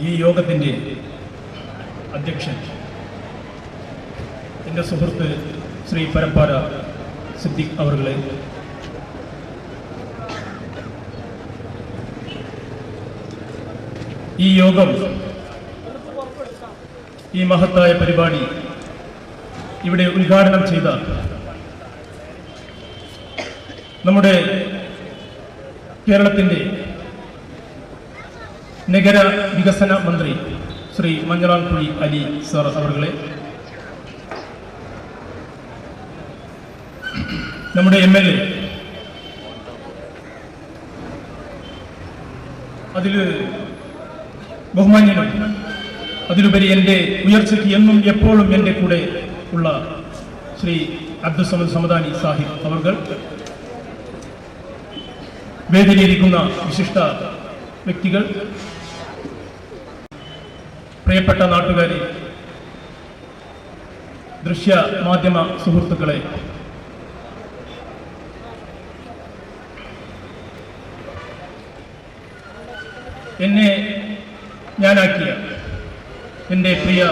ഈ യോഗത്തിന്റെ അധ്യക്ഷൻ എന്റെ സുഹൃത്ത് ശ്രീ പരപ്പാര സിദ്ദിഖ് അവർകളെ ഈ യോഗം ഈ മഹത്തായ പരിപാടി ഇവിടെ ഉദ്ഘാടനം ചെയ്ത നമ്മുടെ കേരളത്തിന്റെ നഗര വികസന മന്ത്രി ശ്രീ മഞ്ഞളാംകുഴി അലി സാർ അവർകളെ. നമ്മുടെ എം എൽ എ അതിൽ ബഹുമാന്യനും അതിലുപരി എന്റെ ഉയർച്ചയ്ക്ക് എന്നും എപ്പോഴും എന്റെ കൂടെ ഉള്ള ശ്രീ അബ്ദുസമദ് സമദാനി സാഹിബ് അവർകൾ. വേദിയിലിരിക്കുന്ന വിശിഷ്ട വ്യക്തികൾ. പ്രിയപ്പെട്ട നാട്ടുകാരി ദൃശ്യ മാധ്യമ സുഹൃത്തുക്കളെ. എന്നെ ഞാനാക്കിയ എന്റെ പ്രിയ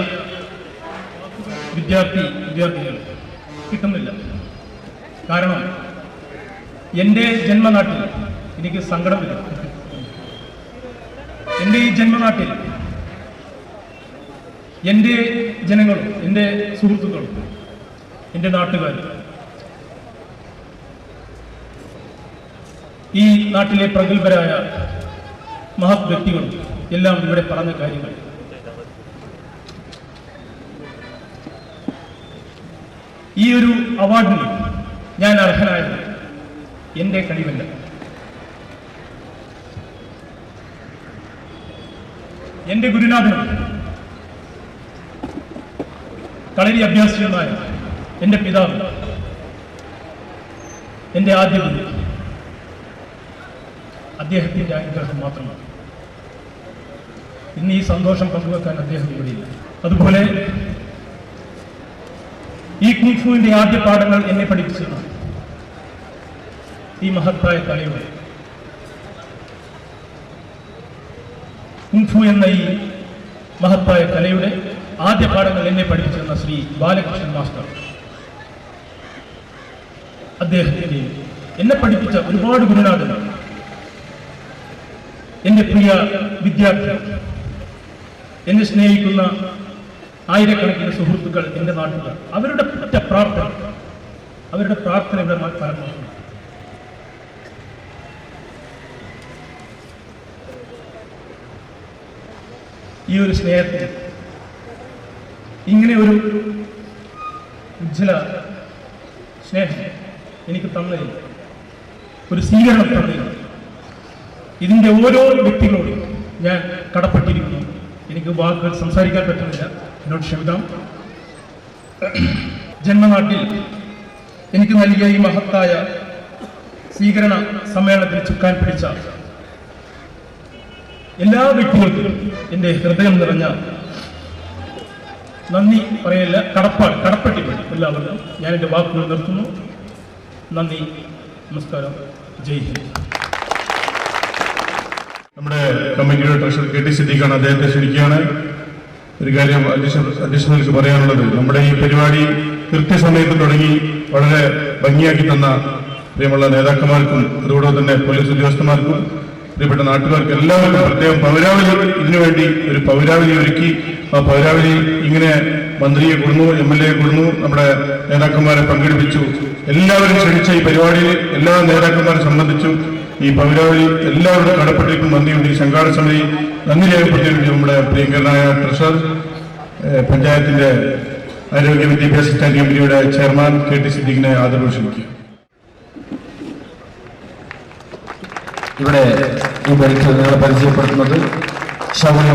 വിദ്യാർത്ഥി വിദ്യാർത്ഥികൾ കിട്ടുന്നില്ല. കാരണം എന്റെ ജന്മനാട്ടിൽ എനിക്ക് സങ്കടമില്ല എന്റെ ഈ ജന്മനാട്ടിൽ എന്റെ ജനങ്ങളും എന്റെ സുഹൃത്തുക്കളും എന്റെ നാട്ടുകാരും ഈ നാട്ടിലെ പ്രഗത്ഭരായ മഹത് വ്യക്തികളും എല്ലാം ഇവിടെ പറഞ്ഞ കാര്യങ്ങൾ. ഈ ഒരു അവാർഡിന് ഞാൻ അർഹനായത് എന്റെ കഴിവല്ല എന്റെ ഗുരുനാഥനും കളരി അഭ്യാസിയുമായ എന്റെ പിതാവ് എന്റെ ആദ്യ ഗുരു അദ്ദേഹത്തിന്റെ അനുഗ്രഹം മാത്രമാണ്. ഇന്ന് ഈ സന്തോഷം പങ്കുവെക്കാൻ അദ്ദേഹം ഇവിടെയില്ല. അതുപോലെ ഈ കുഫുവിന്റെ ആദ്യ പാഠങ്ങൾ എന്നെ പഠിപ്പിച്ചു ഈ മഹത്തായ കലയുടെ കുങ്ഫു എന്ന ഈ മഹത്തായ കലയുടെ ആദ്യ പാഠങ്ങൾ എന്നെ പഠിപ്പിച്ചിരുന്ന ശ്രീ ബാലകൃഷ്ണൻ മാസ്റ്റർ. അദ്ദേഹത്തിന്റെ എന്നെ പഠിപ്പിച്ച ഒരുപാട് ഗുരുനാഥൻ. എന്റെ പ്രിയ വിദ്യാർത്ഥികൾ എന്നെ സ്നേഹിക്കുന്ന ആയിരക്കണക്കിന് സുഹൃത്തുക്കൾ എന്റെ നാട്ടിൽ. അവരുടെ ഒറ്റ പ്രാർത്ഥന അവരുടെ പ്രാർത്ഥന ഇവിടെ ഫലമാക്കുന്നു ഈ ഒരു സ്നേഹത്തിന് ഇങ്ങനെ ഒരു ഉജ്ജ്വല സ്നേഹം എനിക്ക് തന്നതിൽ ഒരു സ്വീകരണം തന്നതിൽ ഇതിന്റെ ഓരോ വ്യക്തികളോടും ഞാൻ കടപ്പെട്ടിരിക്കുന്നു. എനിക്ക് വാക്കുകൾ സംസാരിക്കാൻ പറ്റുന്നില്ല. എന്നോട് ക്ഷമിതാം ജന്മനാട്ടിൽ എനിക്ക് നൽകിയ ഈ മഹത്തായ സ്വീകരണ സമ്മേളനത്തിൽ ചുക്കാൻ പിടിച്ച എല്ലാ വ്യക്തികൾക്കും എന്റെ ഹൃദയം നിറഞ്ഞ നന്ദി പറയല്ല കടപ്പാട് കടപ്പെട്ടിട്ടുണ്ട് എല്ലാവർക്കും ഞാൻ എന്റെ വാക്കുകൾ നിർത്തുന്നു. നന്ദി നമസ്കാരം. ജയ് ഹിന്ദ്. നമ്മുടെ കമ്മിറ്റിയുടെ ട്രഷറർ കെ ടി സിദ്ദീഖാണ് അദ്ദേഹത്തെ ക്ഷണിക്കുകയാണ്. ഒരു കാര്യം അഡീഷണൽ പറയാനുള്ളത്. നമ്മുടെ ഈ പരിപാടി കൃത്യസമയത്ത് തുടങ്ങി വളരെ ഭംഗിയാക്കി തന്ന പ്രിയമുള്ള നേതാക്കന്മാർക്കും അതുകൂടെ തന്നെ പോലീസ് ഉദ്യോഗസ്ഥന്മാർക്കും പ്രിയപ്പെട്ട നാട്ടുകാർക്ക് എല്ലാവർക്കും പ്രത്യേകം പൗരാവലി ഇതിനുവേണ്ടി ഒരു പൗരാവലി ഒരുക്കി. ആ പൗരാവലി ഇങ്ങനെ മന്ത്രിയെ കൊടുന്നു എം എൽ എ കൊടുന്നു നമ്മുടെ നേതാക്കന്മാരെ പങ്കെടുപ്പിച്ചു. എല്ലാവരും ക്ഷണിച്ച ഈ പരിപാടിയിൽ എല്ലാ നേതാക്കന്മാരെ സംബന്ധിച്ചു ഈ പൗരാവലി എല്ലാവരും കടപ്പെട്ടിരിക്കും നന്ദിയുണ്ട്. ഈ സംഘാടന സമിതി നന്ദി രേഖപ്പെടുത്തിയിട്ടുണ്ട് നമ്മുടെ പ്രിയങ്കരനായ ട്രഷർ പഞ്ചായത്തിന്റെ ആരോഗ്യ വിദ്യാഭ്യാസ സ്റ്റാൻഡിംഗ് കമ്മിറ്റിയുടെ ചെയർമാൻ കെ ടി സിദ്ദീഖിനെ ആദരവ് ക്ഷണിക്കുക ഇവിടെ ഈ പരിസരം നിങ്ങളെ പരിചയപ്പെടുത്തുന്നത്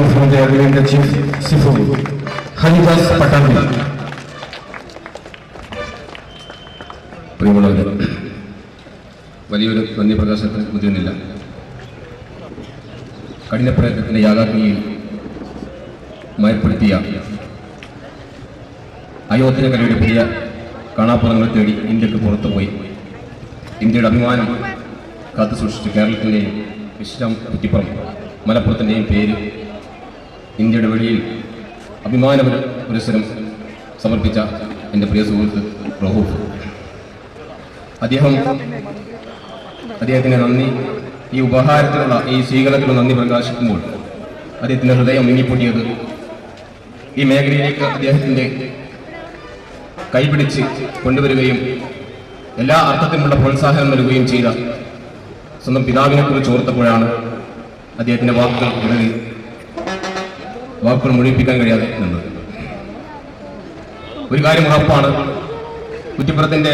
മുഹമ്മദ് അഖിലിന്റെ ചീഫ് സിഫു ഹരിദാസ് പ്രിയമുള്ളവരെ വലിയൊരു നന്ദി പ്രകാശത്തിന് മുതിരുന്നില്ല കഠിന പ്രയത്നത്തിന്റെ യാഥാർത്ഥ്യയിൽ മയപ്പെടുത്തിയ അയോധ്യ കലയുടെ പുതിയ കാണാപ്പുറങ്ങൾ തേടി ഇന്ത്യയ്ക്ക് പുറത്തുപോയി. ഇന്ത്യയുടെ അഭിമാനം കാത്തു സൂക്ഷിച്ച് കേരളത്തിന്റെയും വിശ്രം കുറ്റിപ്പുറം മലപ്പുറത്തിന്റെയും പേര് ഇന്ത്യയുടെ വെളിയിൽ അഭിമാന പുര- പുരസ്സരം സമർപ്പിച്ച എന്റെ പ്രിയ സുഹൃത്ത് റഹൂഫ്. അദ്ദേഹം അദ്ദേഹത്തിന് നന്ദി ഈ ഉപഹാരത്തിനുള്ള ഈ സ്വീകരണത്തിനുള്ള നന്ദി പ്രകാശിക്കുമ്പോൾ അദ്ദേഹത്തിന്റെ ഹൃദയം മുങ്ങിപ്പൊട്ടിയത് ഈ മേഖലയിലേക്ക് അദ്ദേഹത്തിന്റെ കൈപിടിച്ച് കൊണ്ടുവരികയും എല്ലാ അർത്ഥത്തിലുള്ള പ്രോത്സാഹനം നൽകുകയും ചെയ്ത സ്വന്തം പിതാവിനെ കുറിച്ച് ഓർത്തപ്പോഴാണ് അദ്ദേഹത്തിന്റെ വാക്കുകൾ ഇടറി വാക്കുകൾ മുഴിപ്പിക്കാൻ കഴിയാതെ നിന്നത്. ഒരു കാര്യം ഉറപ്പാണ്. കുറ്റിപ്പുറത്തിന്റെ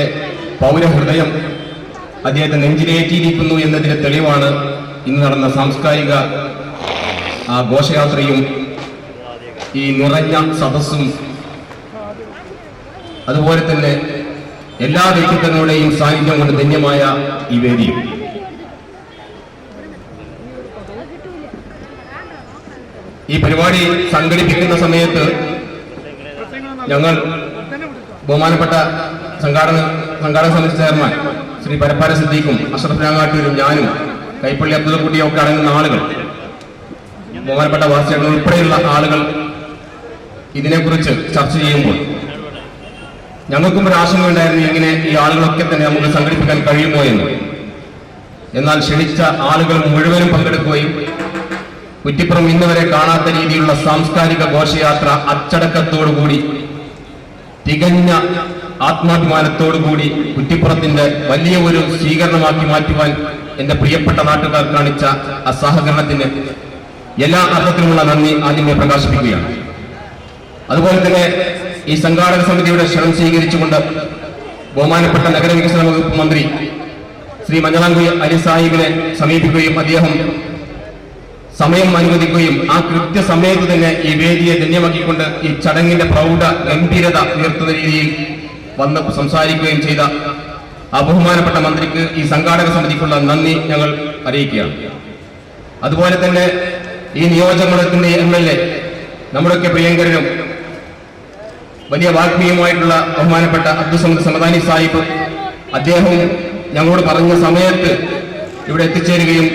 പൗരഹൃദയം അദ്ദേഹത്തെ നെഞ്ചിലേറ്റിയിരിക്കുന്നു എന്നതിന്റെ തെളിവാണ് ഇന്ന് നടന്ന സാംസ്കാരിക ഘോഷയാത്രയും ഈ നിറഞ്ഞ സദസ്സും. അതുപോലെ തന്നെ എല്ലാ വ്യക്തിത്വങ്ങളുടെയും സാന്നിധ്യം കൊണ്ട് ധന്യമായ ഈ വേദിയും. ഈ പരിപാടി സംഘടിപ്പിക്കുന്ന സമയത്ത് ഞങ്ങൾ ബഹുമാനപ്പെട്ട സംഘാടന സംഘാടക സമിതി ചെയർമാൻ ശ്രീ പരപ്പാര സിദ്ദീഖും അഷറഫ് രാങ്ങാട്ടൂരും ഞാനും കൈപ്പള്ളി അബ്ദുള്ളക്കുട്ടിയും ഒക്കെ അടങ്ങുന്ന ആളുകൾ ബഹുമാനപ്പെട്ട വാസികൾ ഉൾപ്പെടെയുള്ള ആളുകൾ ഇതിനെക്കുറിച്ച് ചർച്ച ചെയ്യുമ്പോൾ ഞങ്ങൾക്കും ഒരു ആശങ്ക ഉണ്ടായിരുന്നു ഇങ്ങനെ ഈ ആളുകളൊക്കെ തന്നെ നമുക്ക് സംഘടിപ്പിക്കാൻ കഴിയുമോ എന്ന്. എന്നാൽ ക്ഷണിച്ച ആളുകൾ മുഴുവനും പങ്കെടുക്കുകയും കുറ്റിപ്പുറം ഇന്ന് വരെ കാണാത്ത രീതിയിലുള്ള സാംസ്കാരിക ഘോഷയാത്ര അച്ചടക്കത്തോടുകൂടി തികഞ്ഞ ആത്മാഭിമാനത്തോടുകൂടി കുറ്റിപ്പുറത്തിന്റെ വലിയ ഒരു സ്വീകരണമാക്കി മാറ്റുവാൻ എന്റെ പ്രിയപ്പെട്ട നാട്ടുകാർ കാണിച്ച ആ സഹകരണത്തിന് എല്ലാ അർത്ഥത്തിലുമുള്ള നന്ദി ആദ്യമേ പ്രകാശിപ്പിക്കുകയാണ്. അതുപോലെ തന്നെ ഈ സംഘാടക സമിതിയുടെ ക്ഷണം സ്വീകരിച്ചുകൊണ്ട് ബഹുമാനപ്പെട്ട നഗരവികസന വകുപ്പ് മന്ത്രി ശ്രീ മഞ്ഞളാംകുഴി അലി സാഹിബിനെ സമീപിക്കുകയും അദ്ദേഹം സമയം അനുവദിക്കുകയും ആ കൃത്യസമയത്ത് തന്നെ ഈ വേദിയെ ധന്യമാക്കിക്കൊണ്ട് ഈ ചടങ്ങിന്റെ പ്രൗഢ ഗംഭീരത ഉയർത്തുന്ന രീതിയിൽ വന്ന് സംസാരിക്കുകയും ചെയ്ത ആ ബഹുമാനപ്പെട്ട മന്ത്രിക്ക് ഈ സംഘാടക സമിതിക്കുള്ള നന്ദി ഞങ്ങൾ അറിയിക്കുകയാണ്. അതുപോലെ തന്നെ ഈ നിയോജകമണ്ഡലത്തിന്റെ എം എൽ എ നമ്മുടെയൊക്കെ പ്രിയങ്കരനും വലിയ വാഗ്മീയമായിട്ടുള്ള ബഹുമാനപ്പെട്ട അബ്ദുസമദ് സമദാനി സാഹിബ് അദ്ദേഹവും ഞങ്ങളോട് പറഞ്ഞ സമയത്ത് ഇവിടെ എത്തിച്ചേരുകയും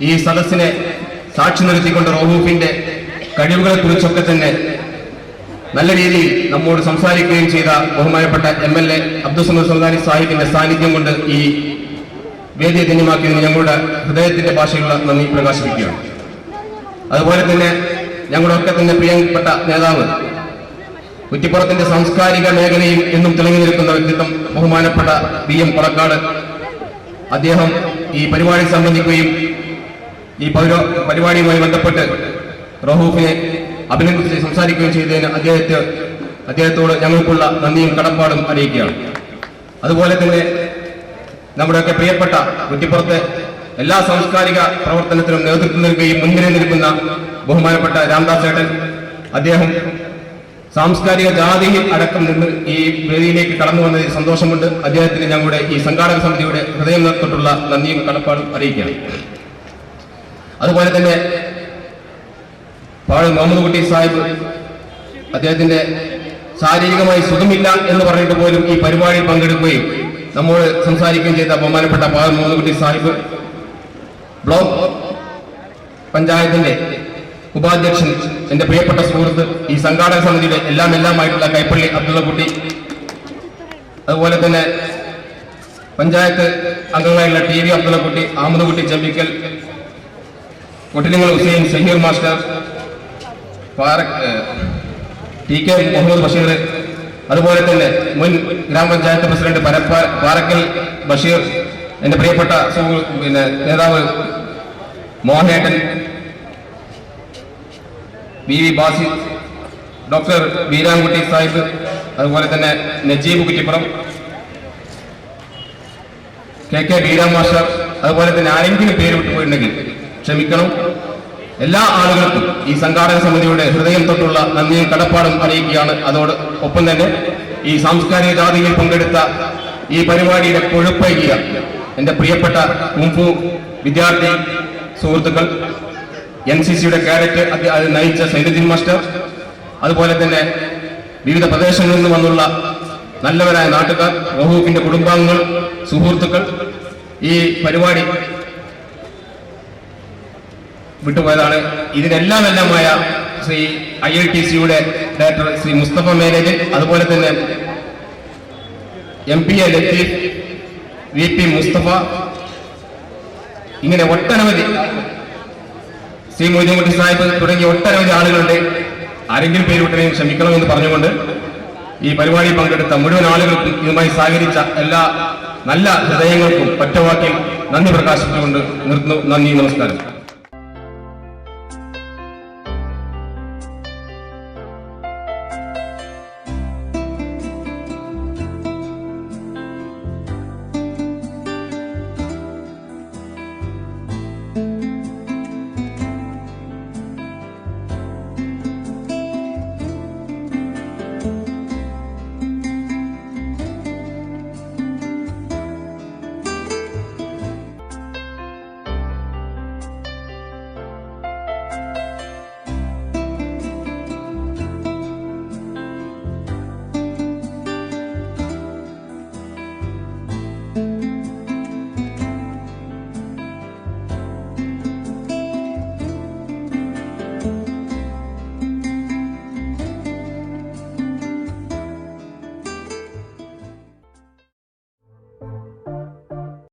ഈ സദസ്സിനെ സാക്ഷി നിർത്തിക്കൊണ്ട് റോഹൂഫിന്റെ കഴിവുകളെ കുറിച്ചൊക്കെ തന്നെ നല്ല രീതിയിൽ നമ്മോട് സംസാരിക്കുകയും ചെയ്ത ബഹുമാനപ്പെട്ട M L A Abdussamad Sultani സാഹിബിന്റെ സാന്നിധ്യം കൊണ്ട് ഈ വേദിയെ ധന്യമാക്കിയതിന് ഞങ്ങളുടെ ഹൃദയത്തിന്റെ ഭാഷയിലുള്ള നന്ദി പ്രകാശിപ്പിക്കുകയാണ്. അതുപോലെ തന്നെ ഞങ്ങളുടെ ഒക്കെ തന്നെ പ്രിയപ്പെട്ട നേതാവ് കുറ്റിപ്പുറത്തിന്റെ സാംസ്കാരിക മേഖലയിൽ എന്നും തിളങ്ങി നിൽക്കുന്ന വ്യക്തിത്വം ബഹുമാനപ്പെട്ട ബി എം കൊളക്കാട് അദ്ദേഹം ഈ പരിപാടി സംബന്ധിക്കുകയും ഈ പൗര പരിപാടിയുമായി ബന്ധപ്പെട്ട് റഹൂഫിനെ അഭിനന്ദിച്ച് സംസാരിക്കുകയും ചെയ്തതിന് അദ്ദേഹത്തെ അദ്ദേഹത്തോട് ഞങ്ങൾക്കുള്ള നന്ദിയും കടപ്പാടും അറിയിക്കുകയാണ്. അതുപോലെ തന്നെ നമ്മുടെയൊക്കെ പ്രിയപ്പെട്ട കുറ്റിപ്പുറത്തെ എല്ലാ സാംസ്കാരിക പ്രവർത്തനത്തിനും നേതൃത്വം നൽകുകയും മുൻനിര നിൽക്കുന്ന ബഹുമാനപ്പെട്ട രാംദാസ് ചേട്ടൻ അദ്ദേഹം സാംസ്കാരിക ജാതിയിൽ അടക്കം നിന്ന് ഈ വേദിയിലേക്ക് കടന്നു വന്നതിൽ സന്തോഷമുണ്ട്. അദ്ദേഹത്തിന് ഞങ്ങളുടെ ഈ സംഘാടക സമിതിയുടെ ഹൃദയം നിർത്തിട്ടുള്ള നന്ദിയും കടപ്പാടും അറിയിക്കുകയാണ്. അതുപോലെ തന്നെ പാഴ് മുഹമ്മദ് കുട്ടി സാഹിബ് അദ്ദേഹത്തിന്റെ ശാരീരികമായി സുഖമില്ല എന്ന് പറഞ്ഞിട്ട് പോലും ഈ പരിപാടിയിൽ പങ്കെടുക്കുകയും നമ്മോട് സംസാരിക്കുകയും ചെയ്ത ബഹുമാനപ്പെട്ട പാഴ് മുഹമ്മദ് കുട്ടി സാഹിബ് ബ്ലോക്ക് പഞ്ചായത്തിന്റെ ഉപാധ്യക്ഷൻ എന്റെ പ്രിയപ്പെട്ട സുഹൃത്ത് ഈ സംഘാടക സമിതിയുടെ എല്ലാം എല്ലാമായിട്ടുള്ള കൈപ്പള്ളി അബ്ദുള്ളക്കുട്ടി അതുപോലെ തന്നെ panchayat അംഗങ്ങളായുള്ള T V Abdullakutty Kutty Chembikkal Kottilingal Hussain Saheer master T K Muhammad Basheer അതുപോലെ തന്നെ മുൻ ഗ്രാമപഞ്ചായത്ത് പ്രസിഡന്റ് പരപ്പ പാറക്കൽ ബഷീർ എന്റെ പ്രിയപ്പെട്ട പിന്നെ നേതാവ് മോഹനേട്ടൻ V V Basi doctor Veerankutty Sahib അതുപോലെ തന്നെ Najeeb Kuttippuram K K Veeram master അതുപോലെ തന്നെ ആരെങ്കിലും പേര് വിട്ടുപോയിട്ടുണ്ടെങ്കിൽ ക്ഷമിക്കണം. എല്ലാ ആളുകൾക്കും ഈ സംഘാടക സമിതിയുടെ ഹൃദയം തൊട്ടുള്ള നന്ദിയും കടപ്പാടും അറിയിക്കുകയാണ്. അതോട് ഒപ്പം തന്നെ ഈ സാംസ്കാരിക ജാതിയിൽ പങ്കെടുത്ത ഈ പരിപാടിയുടെ കൊഴുപ്പേകിയ എന്റെ പ്രിയപ്പെട്ട കുംഫു വിദ്യാർത്ഥി സുഹൃത്തുക്കൾ എൻ സി സിയുടെ അത് നയിച്ച സൈനുദ്ദീൻ മാസ്റ്റർ അതുപോലെ തന്നെ വിവിധ പ്രദേശങ്ങളിൽ നിന്ന് വന്നുള്ള നല്ലവരായ നാട്ടുകാർ റഹൂഫിന്റെ കുടുംബാംഗങ്ങൾ സുഹൃത്തുക്കൾ ഈ പരിപാടി വിട്ടുപോയതാണ്. ഇതിനെല്ലാം എല്ലാമായ ശ്രീ ഐ ഐ ടി സിയുടെ ഡയറക്ടർ ശ്രീ മുസ്തഫ മേലേജ് അതുപോലെ തന്നെ M P A Latheef V P Mustafa. ഇങ്ങനെ ഒട്ടനവധി ശ്രീ മൊയ്തീൻകുട്ടി സാഹിബ് തുടങ്ങിയ ഒട്ടനവധി ആളുകളുണ്ട്. ആരെങ്കിലും പേരുവിട്ടനെയും ക്ഷമിക്കണമെന്ന് പറഞ്ഞുകൊണ്ട് ഈ പരിപാടി പങ്കെടുത്ത മുഴുവൻ ആളുകൾക്കും ഇതുമായി സഹകരിച്ച എല്ലാ നല്ല ഹൃദയങ്ങൾക്കും ഒറ്റവാക്കിൽ നന്ദി പ്രകാശിച്ചുകൊണ്ട് നിർത്തുന്നു. നന്ദി നമസ്കാരം.